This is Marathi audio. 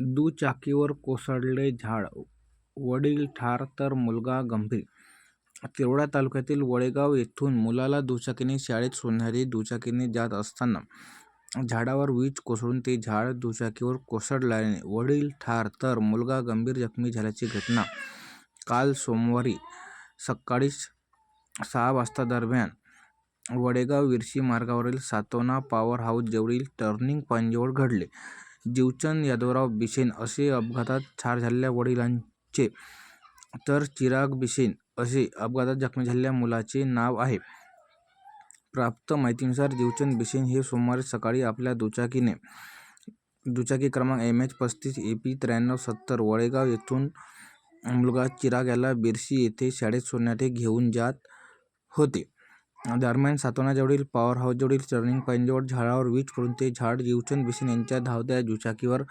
दुचाकीवर कोसळले झाड, वडील ठार तर मुलगा गंभीर. तिरोडा तालुक्यातील वडेगाव येथून मुलाला दुचाकीने शाळेत सोडण्यासाठी दुचाकीने जात असताना झाडावर वीज कोसळून ते झाड दुचाकीवर कोसळल्याने वडील ठार तर मुलगा गंभीर जखमी झाल्याची घटना काल सोमवारी सकाळी सहा वाजता दरम्यान वडेगाव विरशी मार्गावरील सातोना पॉवर हाऊस जवळील टर्निंग पॉईंटजवळ घडले. जीवचंद यादवराव बिसेन असे अपघातात ठार झालेल्या वडिलांचे तर चिराग बिसेन असे अपघातात जखमी झालेल्या मुलाचे नाव आहे. प्राप्त माहितीनुसार जीवचंद बिसेन हे सोमवारी सकाळी आपल्या दुचाकीने दुचाकी क्रमांक एम एच पस्तीस ए पी त्र्याण्णव सत्तर वडेगाव येथून मुलगा चिराग याला बिरशी येथे शाळेत सोडण्यासाठी घेऊन जात होते. दरम्यान सातोनाजवळील पॉवर हाऊसजवळील टर्निंग पॉईंटजवळ झाडावर वीज पडून ते झाड जीवचंद बिसेन यांच्या धावत्या दुचाकीवर